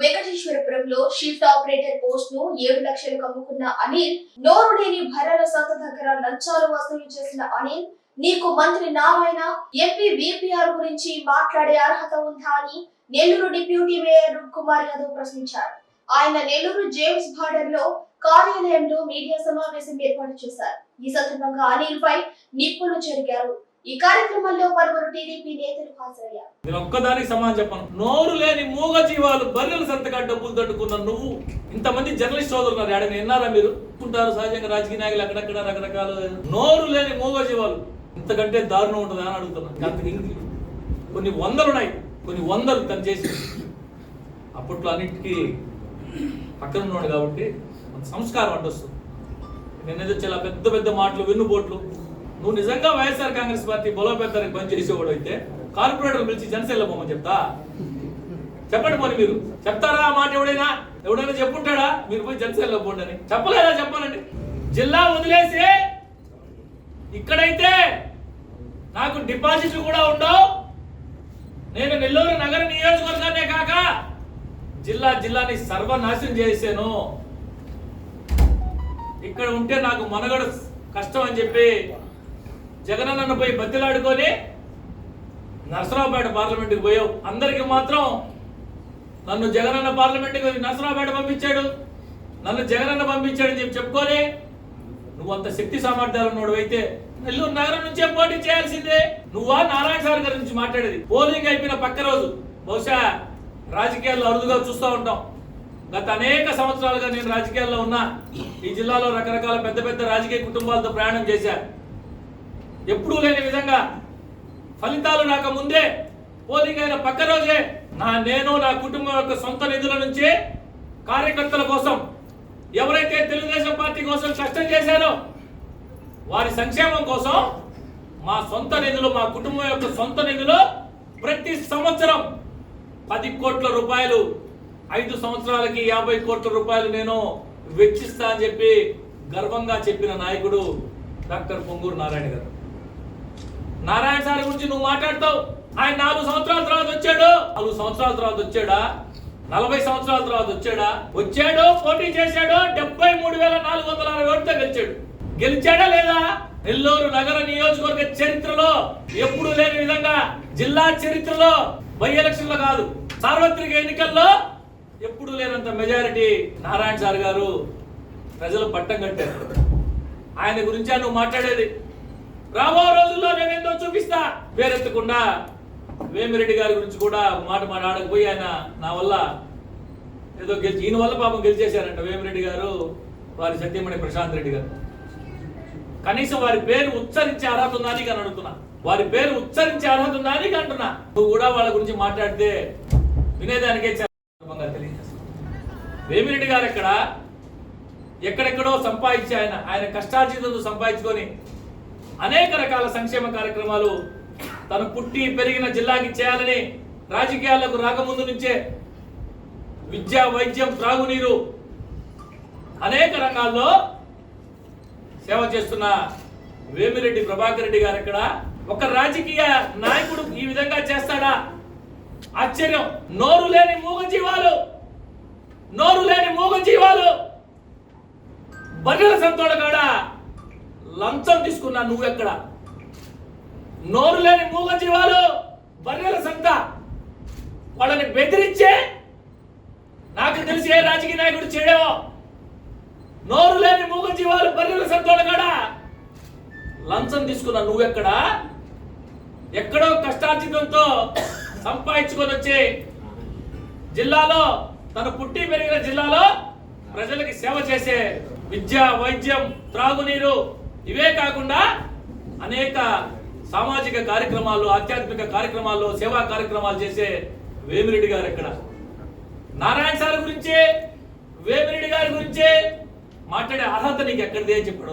వెంకటేశ్వరపురంలో shift operator పోస్ట్ను ఏడు లక్షలకు అమ్ముకున్న అనిల్ నోరు లేని భర్రల సంత దగ్గర లంచాలు వసూలు చేసిన అనిల్ నీకు మంత్రి నారాయణ ఎంపీ బీపీఆర్ గురించి మాట్లాడే అర్హత ఉందా అని నెల్లూరు డిప్యూటీ మేయర్ కుమార్ యాదవ్ ప్రశ్నించారు. ఆయన నెల్లూరు జేమ్స్ బార్డర్లో కార్యాలయంలో మీడియా సమావేశం ఏర్పాటు చేశారు. ఈ సందర్భంగా అనిల్ పై నిప్పులు చెరిగారు. ఈ కార్యక్రమంలో పలువురు టీడీపీ నేతలు హాజరయ్యారు. నేను ఒక్కదానికి సమాధానం చెప్పను. నోరు లేని మూగ జీవాలు బర్రెల సంతగా డబ్బులు తట్టుకున్న నువ్వు ఇంతమంది జర్నలిస్ట్ సోదరులు ఉన్నారు ఆడ విన్నారా మీరు? ఉంటారు సహజంగా రాజకీయ నాయకులు అక్కడక్కడ రకరకాల. నోరు లేని మూగ జీవాలు ఇంతకంటే దారుణం ఉంటుందా అని అడుగుతున్నాను కొన్ని వందలు ఉన్నాయి కొన్ని వందలు తను చేసి అప్పట్లో అన్నిటికీ పక్కన ఉన్నాడు కాబట్టి సంస్కారం అడ్డొస్తుంది నేనేదో చాలా పెద్ద పెద్ద మాటలు వెన్నుపోట్లు. నువ్వు నిజంగా వైఎస్ఆర్ కాంగ్రెస్ పార్టీ బలోపేతానికి పని చేసేవాడు అయితే కార్పొరేటర్ పిలిచి జనసేనలో పోమని చెప్తా? చెప్పండి పోనీ మీరు. చెప్తారా ఆ మాట ఎవడైనా? ఎవడైనా చెప్పుంటాడా? మీరు పోయి జనసేనలో పోండి అని. చెప్పలేదా? చెప్పాలండి. జిల్లా వదిలేసి ఇక్కడైతే నాకు డిపాజిట్లు కూడా ఉండవు. నేను నెల్లూరు నగర నియోజకవర్గానే కాక జిల్లా జిల్లాని సర్వనాశనం చేశాను ఇక్కడ ఉంటే నాకు మనగడ కష్టం అని చెప్పి జగనన్నను పోయి బతిలాడుకొని నరసరావుపేట పార్లమెంట్కి పోయావు. అందరికీ మాత్రం నన్ను జగనన్న పార్లమెంట్కి నరసరావుపేట పంపించాడు. నన్ను జగనన్న పంపించాడని చెప్పి చెప్పుకొని నువ్వు అంత శక్తి సామర్థ్యాలు ఉన్నాడు అయితే నెల్లూరు నగరం నుంచే పోటీ చేయాల్సిందే. నువ్వా నారాయణ సార్ గారి నుంచి మాట్లాడేది. పోలింగ్ అయిపోయిన పక్క రోజు బహుశా రాజకీయాల్లో అరుదుగా చూస్తూ ఉంటాం. గత అనేక సంవత్సరాలుగా నేను రాజకీయాల్లో ఉన్నా. ఈ జిల్లాలో రకరకాల పెద్ద పెద్ద రాజకీయ కుటుంబాలతో ప్రయాణం చేశా. ఎప్పుడూ లేని విధంగా ఫలితాలు నాకు ముందే పోలికైన పక్క రోజే నా నేను నా కుటుంబం యొక్క సొంత నిధుల నుంచి కార్యకర్తల కోసం ఎవరైతే తెలుగుదేశం పార్టీ కోసం కష్టం చేశారో వారి సంక్షేమం కోసం మా సొంత నిధులు మా కుటుంబం యొక్క సొంత నిధులు ప్రతి సంవత్సరం పది కోట్ల రూపాయలు ఐదు సంవత్సరాలకి యాభై కోట్ల రూపాయలు నేను వెచ్చిస్తా అని చెప్పి గర్వంగా చెప్పిన నాయకుడు డాక్టర్ పొంగూరు నారాయణ గారు. గురించి నువ్వు మాట్లాడతావు. ఆయన నాలుగు సంవత్సరాల తర్వాత వచ్చాడు. నాలుగు సంవత్సరాల తర్వాత వచ్చాడా? నలభై సంవత్సరాల తర్వాత వచ్చాడా? వచ్చాడు పోటీ చేశాడు డెబ్బై మూడు వేల నాలుగు వందల అరవై ఒకటితో గెలిచాడు. గెలిచాడా లేదా? నెల్లూరు నగర నియోజకవర్గ చరిత్రలో ఎప్పుడు లేని విధంగా జిల్లా చరిత్రలో బై ఎలక్షన్లో కాదు. సార్వత్రిక ఎన్నికల్లో ఎప్పుడు లేనంత మెజారిటీ నారాయణ సార్ గారు ప్రజలు పట్టం కట్టారు. ఆయన గురించే నువ్వు మాట్లాడేది. రాబో రోజుల్లో నేను చూపిస్తా? వేరెత్తకుండా వేమిరెడ్డి గారి గురించి కూడా మాట మాట మాట్లాడకపోయి ఆయన నా వల్ల ఏదో గెలిచి ఈయన వల్ల పాపం గెలిచేశారంట వేమిరెడ్డి గారు వారి సత్యమణి ప్రశాంత్ రెడ్డి గారు. కనీసం వారి పేరు ఉచ్చరించే అర్హత ఉందా నీకు అని అడుగుతున్నా. వారి పేరు ఉచ్చరించే అర్హత ఉందా నీకు అంటున్నా. నువ్వు కూడా వాళ్ళ గురించి మాట్లాడితే వినేదానికే చాలా సందర్భంగా వేమిరెడ్డి గారు ఎక్కడ? ఎక్కడెక్కడో సంపాదించి ఆయన. ఆయన కష్టార్జితంతో సంపాదించుకొని అనేక రకాల సంక్షేమ కార్యక్రమాలు తను పుట్టి పెరిగిన జిల్లాకి చేయాలని రాజకీయాలకు రాకముందు నుంచే విద్య వైద్యం త్రాగునీరు అనేక రంగాల్లో సేవ చేస్తున్న వేమిరెడ్డి ప్రభాకర్ రెడ్డి గారు ఇక్కడ. ఒక రాజకీయ నాయకుడు ఈ విధంగా చేస్తాడా? ఆశ్చర్యం. నోరు లేని మూగ జీవాలు నోరు లేని మూగ జీవాలు బర్రెల సంతోడ కాడ లంచం తీసుకున్నా నువ్వెక్కడ? నోరు లేని మూగ జీవాలు బర్రెల సంత. వాళ్ళని బెదిరించే నాకు తెలిసి ఏ రాజకీయ నాయకుడు చేయడేమో. నోరు లేని మూగ జీవాలు బర్రెల సంతోడ కాడ? లంచం తీసుకున్న నువ్వెక్కడ? ఎక్కడో కష్టార్జితంతో సంపాదించుకొని వచ్చి జిల్లాలో తను పుట్టి పెరిగిన జిల్లాలో ప్రజలకి సేవ చేసే విద్య వైద్యం త్రాగునీరు ఇవే కాకుండా అనేక సామాజిక కార్యక్రమాలు ఆధ్యాత్మిక కార్యక్రమాల్లో సేవా కార్యక్రమాలు చేసే వేమిరెడ్డి గారు ఎక్కడ నారాయణ సార్ గురించే వేమిరెడ్డి గారి గురించే మాట్లాడే అర్హత నీకు ఎక్కడిదే అని చెప్పి